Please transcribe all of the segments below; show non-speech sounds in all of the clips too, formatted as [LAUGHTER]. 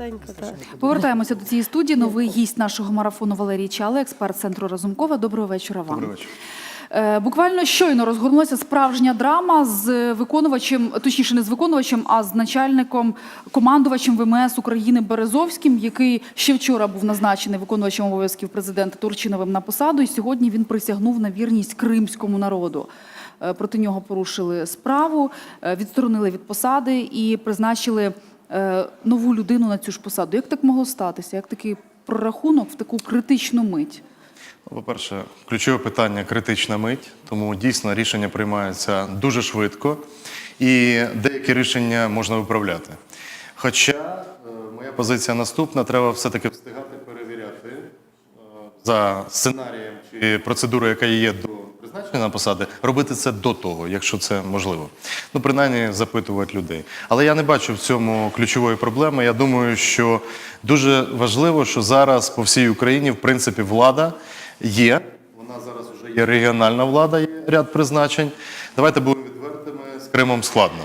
Коротенько, так. Повертаємося до цієї студії. Новий гість нашого марафону Валерій Чале, експерт центру Разумкова. Доброго вечора вам. Добрий вечір. Е, Буквально щойно розгорнулася справжня драма з виконувачем, точніше, не з виконувачем, а з начальником командувачем ВМС України Березовським, який ще вчора був назначений виконувачем обов'язків президента Турчиновим на посаду. І сьогодні він присягнув на вірність кримському народу. Е, Проти нього порушили справу, е, відсторонили від посади і призначили нову людину на цю ж посаду. Як так могло статися? Як такий прорахунок в таку критичну мить? По-перше, ключове питання критична мить, тому дійсно рішення приймаються дуже швидко, і деякі рішення можна виправляти. Хоча е, моя позиція наступна: треба все-таки встигати перевіряти е, за сценарієм чи процедурою, яка є до на посади, робити це до того, якщо це можливо. Ну, принаймні, запитувати людей. Але я не бачу в цьому ключової проблеми. Я думаю, що дуже важливо, що зараз по всій Україні, в принципі, влада є. Вона зараз вже є регіональна влада, є ряд призначень. Давайте будемо відвертими з Кримом складно.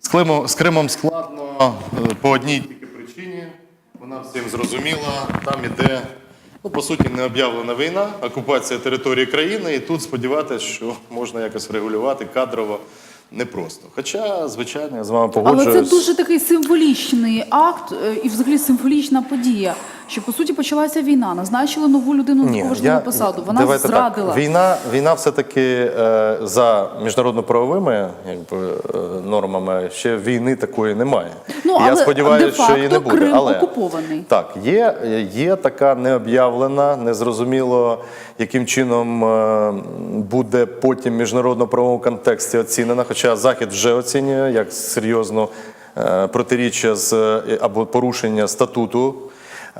З Кримом, з Кримом складно е, по одній тільки причині. Вона всім зрозуміла. Там іде, ну, по суті, не об'явлена війна, окупація території країни, і тут сподіватися, що можна якось регулювати кадрово непросто. Хоча, звичайно, я з вами Але це дуже такий символічний акт е, і взагалі символічна подія, що по суті почалася війна. Назначили нову людину на таку важливу посаду. Вона давайте зрадила. Так. Війна, війна все-таки е, за міжнародно-правовими якби, е, нормами ще війни такої немає. Ну, але Я сподіваюся, що її не буде. Крим але, окупований. Так, є, є така необ'явлена, незрозуміло, яким чином е, буде потім міжнародно-правовому контексті оцінена, хоча Захід вже оцінює як серйозно е, протиріччя з е, або порушення статуту.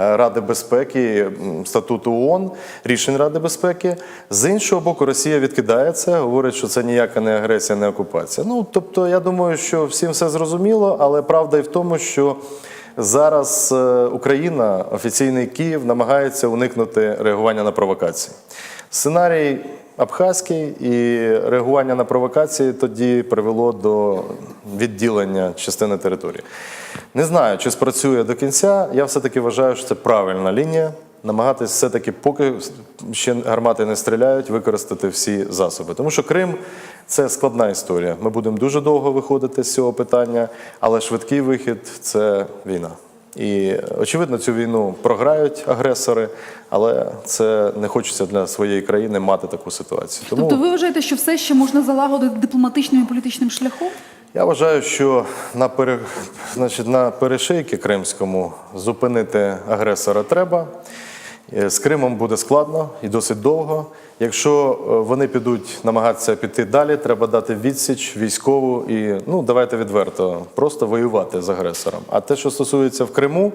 Е, Ради безпеки, статуту ООН, рішень Ради безпеки. З іншого боку, Росія відкидає це, говорить, що це ніяка не агресія, не окупація. Ну тобто, я думаю, що всім все зрозуміло, але правда і в тому, що зараз е, Україна, офіційний Київ, намагається уникнути реагування на провокації. Сценарій абхазький і реагування на провокації тоді привело до відділення частини території. Не знаю, чи спрацює до кінця. Я все-таки вважаю, що це правильна лінія. Намагатись все-таки, поки ще гармати не стріляють, використати всі засоби. Тому що Крим це складна історія. Ми будемо дуже довго виходити з цього питання, але швидкий вихід це війна. І очевидно, цю війну програють агресори, але це не хочеться для своєї країни мати таку ситуацію. Тому Тобто ви вважаєте, що все ще можна залагодити дипломатичним і політичним шляхом? я вважаю, що на, пере, значить, на перешийки кримському зупинити агресора треба. Е, З Кримом буде складно і досить довго. Якщо е, вони підуть намагатися піти далі, треба дати відсіч військову і ну давайте відверто, просто воювати з агресором. А те, що стосується в Криму,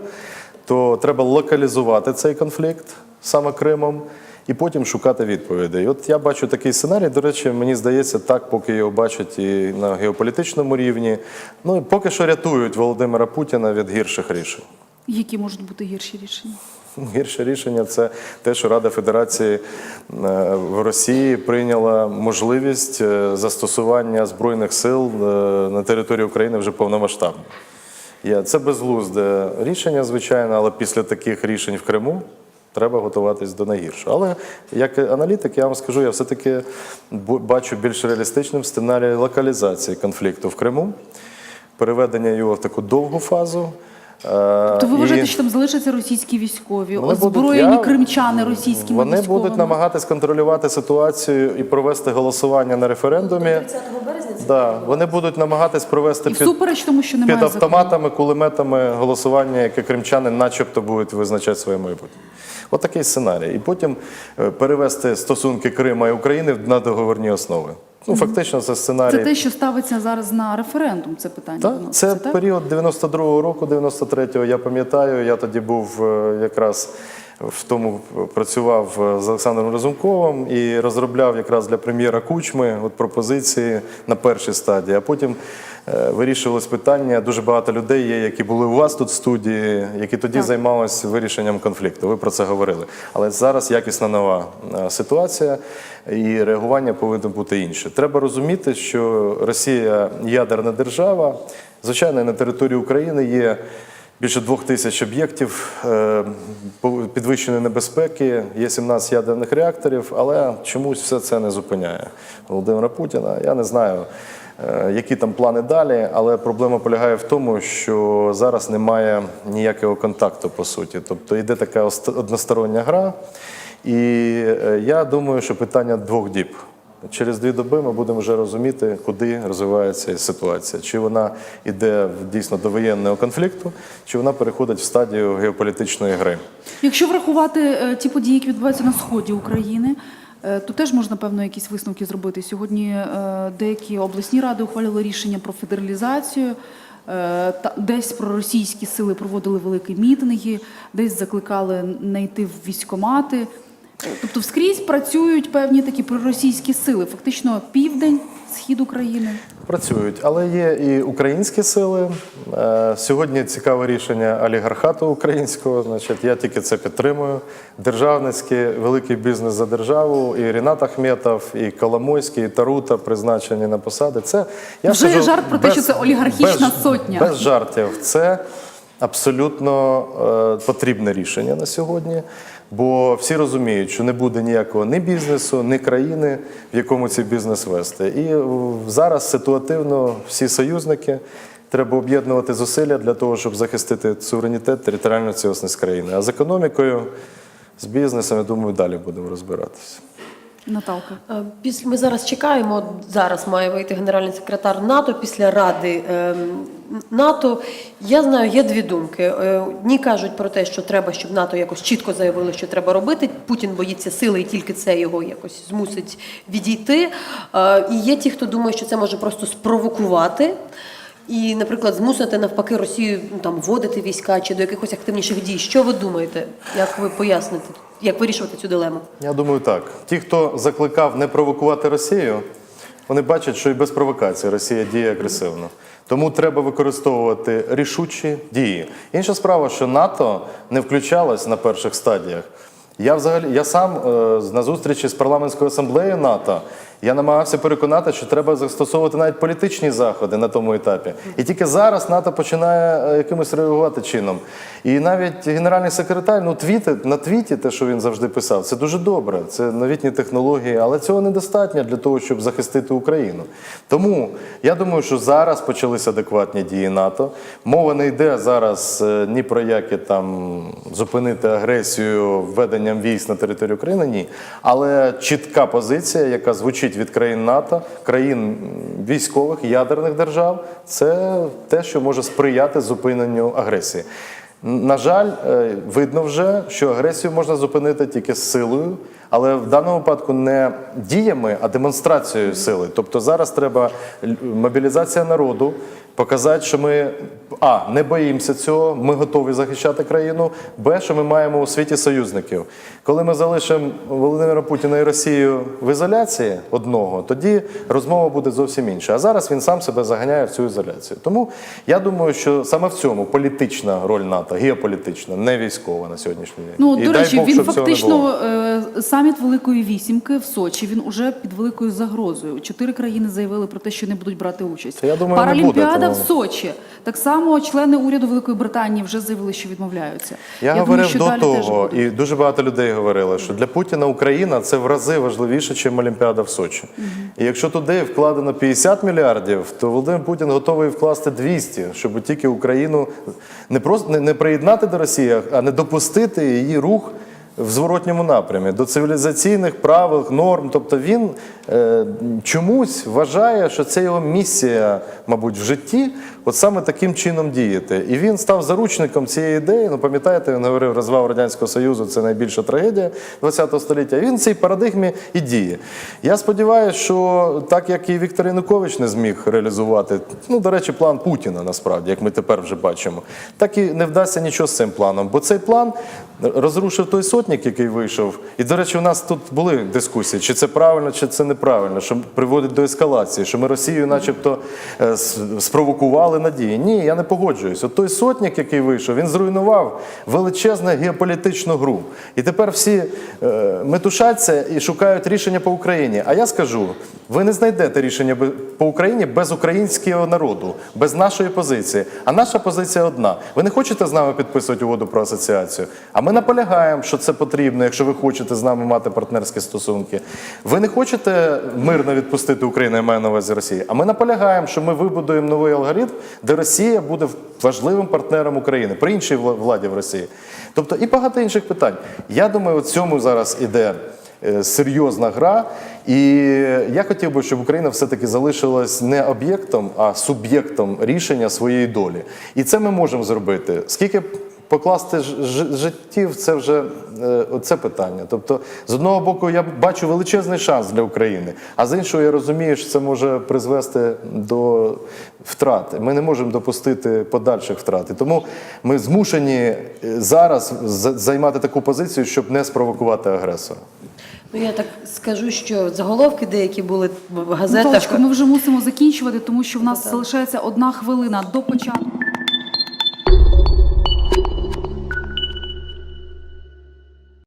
то треба локалізувати цей конфлікт саме Кримом. І потім шукати відповідей. От я бачу такий сценарій. До речі, мені здається, так, поки його бачать і на геополітичному рівні. Ну і поки що рятують Володимира Путіна від гірших рішень. Які можуть бути гірші рішення? [LAUGHS] Гірше рішення це те, що Рада Федерації е, в Росії прийняла можливість е, застосування збройних сил е, на території України вже повномасштабно. Це безглузде рішення, звичайно, але після таких рішень в Криму треба готуватись до найгіршого. Але як аналітик, я вам скажу, я все-таки бачу більш реалістичним сценарій локалізації конфлікту в Криму, переведення його в таку довгу фазу. Е, Тобто ви і- що там залишаться російські військові, вони будуть- озброєні я- кримчани російськими Вони військовими? будуть намагатись контролювати ситуацію і провести голосування на референдумі. 30 березня це Да, вони будуть намагатись провести І під, всупереч тому, що немає під закону. автоматами, кулеметами голосування, яке кримчани начебто будуть визначати своє майбутнє. От такий сценарій. І потім е, перевести стосунки Крима і України на договорні основи. Ну, фактично, це сценарій. Це те, що ставиться зараз на референдум. Це питання. Так, це так? період 92-го року, 93-го, я пам'ятаю. Я тоді був е, якраз в тому працював з Олександром Разумковим і розробляв якраз для прем'єра Кучми от пропозиції на першій стадії. А потім е, вирішувалось питання. Дуже багато людей є, які були у вас тут в студії, які тоді Так. займалися вирішенням конфлікту. Ви про це говорили. Але зараз якісна нова е, ситуація, і реагування повинно бути інше. Треба розуміти, що Росія ядерна держава. Звичайно, на території України є більше двох тисяч об'єктів е, підвищеної небезпеки. Є 17 ядерних реакторів, але чомусь все це не зупиняє Володимира Путіна. Я не знаю. е, Які там плани далі, але проблема полягає в тому, що зараз немає ніякого контакту по суті. Тобто йде така ост- одностороння гра, і е, я думаю, що питання двох діб. Через дві доби ми будемо вже розуміти, куди розвивається ситуація. Чи вона йде дійсно до воєнного конфлікту, чи вона переходить в стадію геополітичної гри. Якщо врахувати е, ті події, які відбуваються на сході України, е, то теж можна певно якісь висновки зробити. Сьогодні е, деякі обласні ради ухвалювали рішення про федералізацію. десь проросійські сили проводили великі мітинги, десь закликали не йти в військомати. Тобто вскрізь працюють певні такі проросійські сили, фактично південь, схід України. Працюють, але є і українські сили. Е, Сьогодні цікаве рішення олігархату українського. Значить, я тільки це підтримую. Державницький великий бізнес за державу. І Рінат Ахметов, і Коломойський, і Тарута призначені на посади. Це я Вже є жарт про те, що це олігархічна сотня. Без жартів. Це абсолютно е, потрібне рішення на сьогодні. Бо всі розуміють, що не буде ніякого ні бізнесу, ні країни, в якому цей бізнес вести. І зараз ситуативно всі союзники треба об'єднувати зусилля для того, щоб захистити суверенітет, територіальну цілісність країни. А з економікою, з бізнесом, я думаю, далі будемо розбиратися. Наталка. Е, Після ми зараз чекаємо. Зараз має вийти генеральний секретар НАТО після Ради ем, НАТО. Я знаю, є дві думки. Е, кажуть про те, що треба, щоб НАТО якось чітко заявило, що треба робити. Путін боїться сили, і тільки це його якось змусить відійти. Е, І є ті, хто думає, що це може просто спровокувати. І, наприклад, змусити навпаки Росію ну, там вводити війська чи до якихось активніших дій. Що ви думаєте? Як ви поясните, як вирішувати цю дилему? Я думаю, так. Ті, хто закликав не провокувати Росію, вони бачать, що і без провокації Росія діє агресивно. Тому треба використовувати рішучі дії. Інша справа, що НАТО не включалось на перших стадіях. Я взагалі я сам е, на зустрічі з парламентською асамблеєю НАТО я намагався переконати, що треба застосовувати навіть політичні заходи на тому етапі. І тільки зараз НАТО починає е, якимось реагувати чином. І навіть генеральний секретар ну, твіти, на твіті, те, що він завжди писав, це дуже добре. Це новітні технології, але цього недостатньо для того, щоб захистити Україну. Тому я думаю, що зараз почалися адекватні дії НАТО. Мова не йде зараз е, ні про які там зупинити агресію введенням військ на територію України, ні. Але чітка позиція, яка звучить від країн НАТО, країн військових, ядерних держав, це те, що може сприяти зупиненню агресії. На жаль, е, видно вже, що агресію можна зупинити тільки силою, але в даному випадку не діями, а демонстрацією сили. Тобто зараз треба мобілізація народу, показати, що ми а не боїмося цього, ми готові захищати країну. Б, що ми маємо у світі союзників. Коли ми залишимо Володимира Путіна і Росію в ізоляції одного, тоді розмова буде зовсім інша. А зараз він сам себе заганяє в цю ізоляцію. Тому я думаю, що саме в цьому політична роль НАТО, геополітична, не військова на сьогоднішній день. Ну, І до речі, Бог, він фактично було. Саміт Великої вісімки в Сочі. Він уже під великою загрозою. Чотири країни заявили про те, що не будуть брати участь. Це, я думаю, не Паралімпіада буде, в Сочі. Так само члени уряду Великої Британії вже заявили, що відмовляються. Я, думаю, говорив що до того, і дуже багато людей говорили, що для Путіна Україна це в рази важливіше, ніж Олімпіада в Сочі. І якщо туди вкладено 50 мільярдів, то Володимир Путін готовий вкласти 200, щоб тільки Україну не просто не, не приєднати до Росії, а не допустити її рух. В зворотньому напрямі до цивілізаційних правил, норм. Тобто він чомусь вважає, що це його місія, мабуть, в житті, от саме таким чином діяти. І він став заручником цієї ідеї. Ну, пам'ятаєте, він говорив, розвал Радянського Союзу це найбільша трагедія ХХ століття. Він в цій парадигмі і діє. Я сподіваюся, що так як і Віктор Янукович не зміг реалізувати, ну, до речі, план Путіна, насправді, як ми тепер вже бачимо, так і не вдасться нічого з цим планом. Бо цей план розрушив той сотник, який вийшов. І, до речі, у нас тут були дискусії, чи це правильно, чи це неправильно, що приводить до ескалації, що ми Росію, начебто, е, спровокували надії. Ні, я не погоджуюсь. От той сотник, який вийшов, він зруйнував величезну геополітичну гру. І тепер всі е, метушаться і шукають рішення по Україні. А я скажу: ви не знайдете рішення по Україні без українського народу, без нашої позиції. А наша позиція одна. Ви не хочете з нами підписувати угоду про асоціацію? А ми наполягаємо, що це потрібно, якщо ви хочете з нами мати партнерські стосунки. Ви не хочете мирно відпустити Україну, я маю на увазі Росії. А ми наполягаємо, що ми вибудуємо новий алгоритм, де Росія буде важливим партнером України при іншій владі в Росії. Тобто і багато інших питань. Я думаю, у цьому зараз іде е, серйозна гра. І я хотів би, щоб Україна все-таки залишилась не об'єктом, а суб'єктом рішення своєї долі. І це ми можемо зробити. Скільки покласти життів, це вже е, це питання. Тобто, з одного боку, я бачу величезний шанс для України, а з іншого, я розумію, що це може призвести до втрат. Ми не можемо допустити подальших втрат. І тому ми змушені е, зараз займати таку позицію, щоб не спровокувати агресора. Ну я так скажу, що заголовки деякі були в газетах. Наталочка, ми вже мусимо закінчувати, тому що в нас залишається одна хвилина до початку